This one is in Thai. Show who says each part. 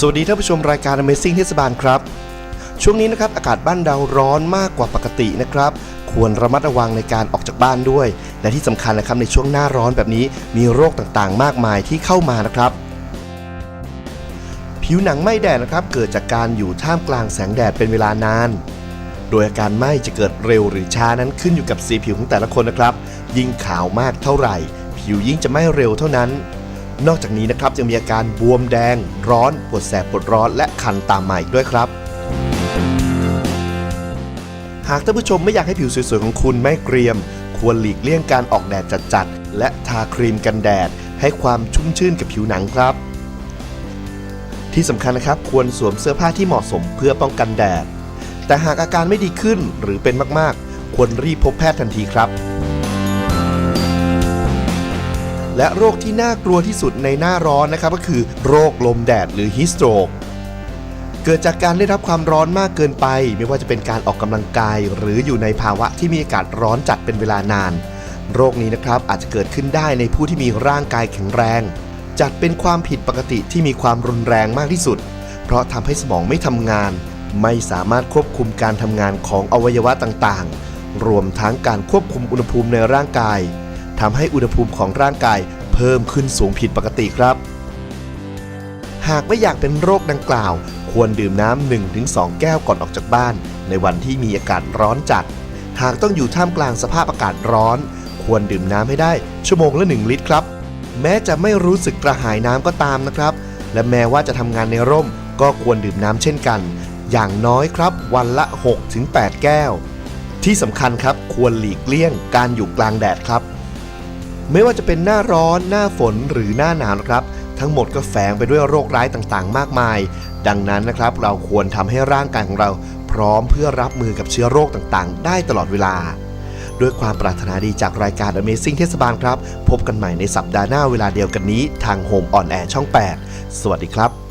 Speaker 1: สวัสดีท่านผู้ชมรายการ Amazing เทศบาลครับ ช่วงนี้นะครับอากาศบ้านเราร้อนมากกว่าปกตินะครับ ควรระมัดระวังในการออกจากบ้านด้วย และที่สำคัญนะครับในช่วงหน้าร้อนแบบนี้มีโรคต่างๆ มากมายที่เข้ามานะครับ ผิวหนังไหม้แดดนะครับ เกิดจากการอยู่ท่ามกลางแสงแดดเป็นเวลานาน โดยอาการไหม้จะเกิดเร็วหรือช้านั้นขึ้นอยู่กับสีผิวของแต่ละคนนะครับ ยิ่งขาวมากเท่าไหร่ ผิวยิ่งจะไหม้เร็วเท่านั้น นอกจากนี้นะครับยังมีอาการบวมแดง ร้อน ปวดแสบปวดร้อนและคันตามมาอีกด้วยครับ หากท่านผู้ชมไม่อยากให้ผิวสวยๆของคุณไม่เกรียม ควรหลีกเลี่ยงการออกแดดจัดๆและทาครีมกันแดด ให้ความชุ่มชื่นกับผิวหนังครับ ที่สำคัญนะครับควรสวมเสื้อผ้าที่เหมาะสมเพื่อป้องกันแดด แต่หากอาการไม่ดีขึ้นหรือเป็นมากๆ ควรรีบพบแพทย์ทันทีครับ และโรคที่น่ากลัวที่สุดในหน้าร้อนนะครับก็คือโรคลมแดดหรือฮิสโตรกเกิดจากการได้รับความร้อนมากเกินไป ไม่ว่าจะเป็นการออกกำลังกาย หรืออยู่ในภาวะที่มีอากาศร้อนจัดเป็นเวลานาน โรคนี้นะครับอาจจะเกิดขึ้นได้ในผู้ที่มีร่างกายแข็งแรง จัดเป็นความผิดปกติที่มีความรุนแรงมากที่สุด เพราะทำให้สมองไม่ทำงาน ไม่สามารถควบคุมการทำงานของอวัยวะต่างๆ รวมทั้งการควบคุมอุณหภูมิในร่างกาย ทำให้อุณหภูมิของร่างกายเพิ่มขึ้นสูงผิดปกติครับ หากไม่อยากเป็นโรคดังกล่าว ควรดื่มน้ำ 1-2 แก้วก่อนออกจากบ้าน ในวันที่มีอากาศร้อนจัด หากต้องอยู่ท่ามกลางสภาพอากาศร้อน ควรดื่มน้ำให้ได้ชั่วโมงละ 1 ลิตรครับ แม้จะไม่รู้สึกกระหายน้ำก็ตามนะครับ และแม้ว่าจะทำงานในร่ม ก็ควรดื่มน้ำเช่นกัน อย่างน้อยครับ วันละ 6-8 แก้ว ที่สำคัญครับควรหลีกเลี่ยงการอยู่กลางแดดครับ ไม่ว่าจะเป็นหน้าร้อน หน้าฝนหรือหน้าหนาวนะครับ ทั้งหมดก็แฝงไปด้วยโรคร้ายต่างๆ มากมาย ดังนั้นนะครับ เราควรทำให้ร่างกายของเรา พร้อมเพื่อรับมือกับเชื้อโรคต่างๆ ได้ตลอดเวลา ด้วยความปรารถนาดีจากรายการ Amazing เทศบาลครับ พบกันใหม่ในสัปดาห์หน้าเวลาเดียวกันนี้ ทาง Home on Air ช่อง 8 สวัสดีครับ